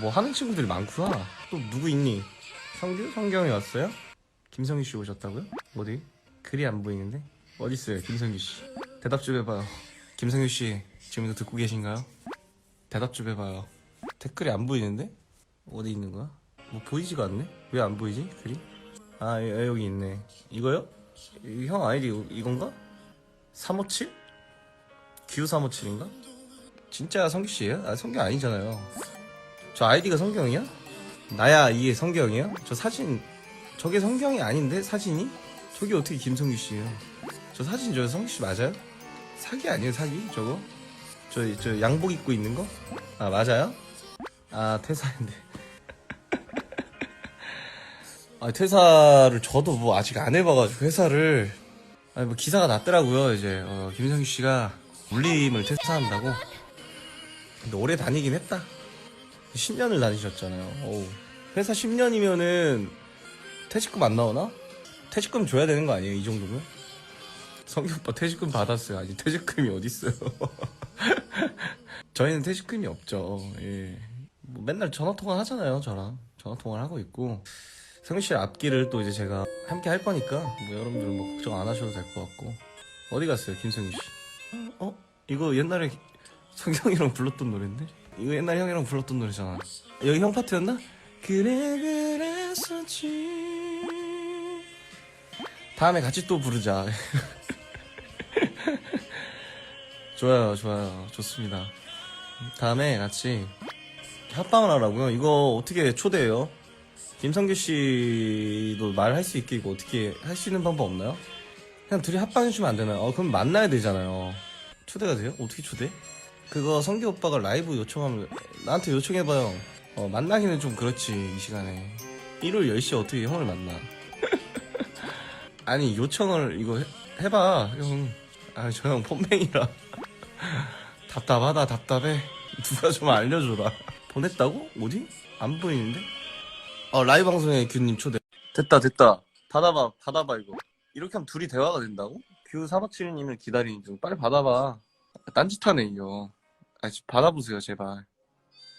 뭐 하는 친구들이 많구나. 또 누구 있니? 성규? 성경이 왔어요? 김성규 씨 오셨다고요? 어디? 글이 안 보이는데? 어디 있어요, 김성규 씨? 대답 좀 해봐요. 김성규 씨 지금도 듣고 계신가요? 대답 좀 해봐요. 댓글이 안 보이는데? 어디 있는 거야? 뭐 보이지가 않네? 왜 안 보이지? 글이? 아 여- 여기 있네. 이거요? 이- 형 아이디 이건가? 357? 규 357인가? 진짜 성규 씨예요? 아 성규 아니잖아요. 저 아이디가 성경이야? 나야 이게 성경이야? 저 사진 저게 성경이 아닌데 사진이? 저게 어떻게 김성규 씨예요? 저 사진 저 성규 씨 맞아요? 사기 아니에요 사기 저거? 저, 저 양복 입고 있는 거? 아 맞아요? 아 퇴사인데 아 퇴사를 저도 뭐 아직 안 해봐가지고 회사를 아니 뭐 기사가 났더라고요 이제 어, 김성규 씨가 물림을 퇴사한다고 근데 오래 다니긴 했다 10년을 다니셨잖아요 어우, 회사 10년이면은 퇴직금 안 나오나? 퇴직금 줘야 되는 거 아니에요 이 정도면? 성규 오빠 퇴직금 받았어요 아니 퇴직금이 어딨어요 저희는 퇴직금이 없죠 예. 뭐 맨날 전화통화 하잖아요 저랑 전화통화를 하고 있고 씨 앞길을 또 이제 제가 함께 할 거니까 뭐 여러분들은 뭐 걱정 안 하셔도 될 것 같고 어디 갔어요 김성규 씨? 어? 이거 옛날에 성경이랑 불렀던 노래인데? 이거 옛날에 형이랑 불렀던 노래잖아 여기 형 파트였나? 그래 그랬었지 다음에 같이 또 부르자 좋아요 좋아요 좋습니다 다음에 같이 합방을 하라고요 이거 어떻게 초대해요? 김성규 씨도 말할 수 있게 이거 어떻게 할 수 있는 방법 없나요? 그냥 둘이 합방해주면 안 되나요? 어, 그럼 만나야 되잖아요. 초대가 돼요? 어떻게 초대? 그거 성규 오빠가 라이브 요청하면 나한테 요청해봐요. 어, 만나기는 좀 그렇지 이 시간에. 일요일 10시에 어떻게 형을 만나? 아니 요청을 이거 해, 봐 형. 아저 형 폰뱅이라 답답하다 답답해. 누가 좀 알려줘라. 보냈다고? 어디? 안 보이는데? 어 라이브 방송에 규님 초대 됐다 됐다 받아봐 받아봐 이거 이렇게 하면 둘이 대화가 된다고? 규 4박칠님을 기다리는 중 빨리 받아봐 딴짓하네 이거 아 지- 받아보세요 제발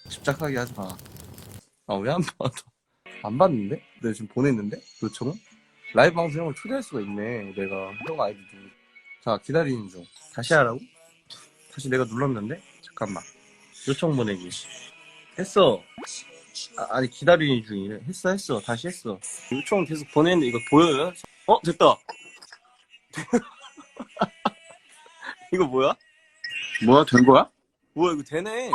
집착하게 하지 마 아 왜 안 받아 안 받는데? 내가 지금 보냈는데? 요청을? 라이브 방송 형을 초대할 수가 있네 내가 형 아이디도 자 기다리는 중 다시 하라고? 다시 내가 눌렀는데? 잠깐만 요청 보내기 했어 아, 니 기다리는 중이래. 했어, 했어. 다시 했어. 요청 계속 보내는데 이거 보여요? 어, 됐다. 이거 뭐야? 뭐야 된 거야? 뭐야, 이거 되네.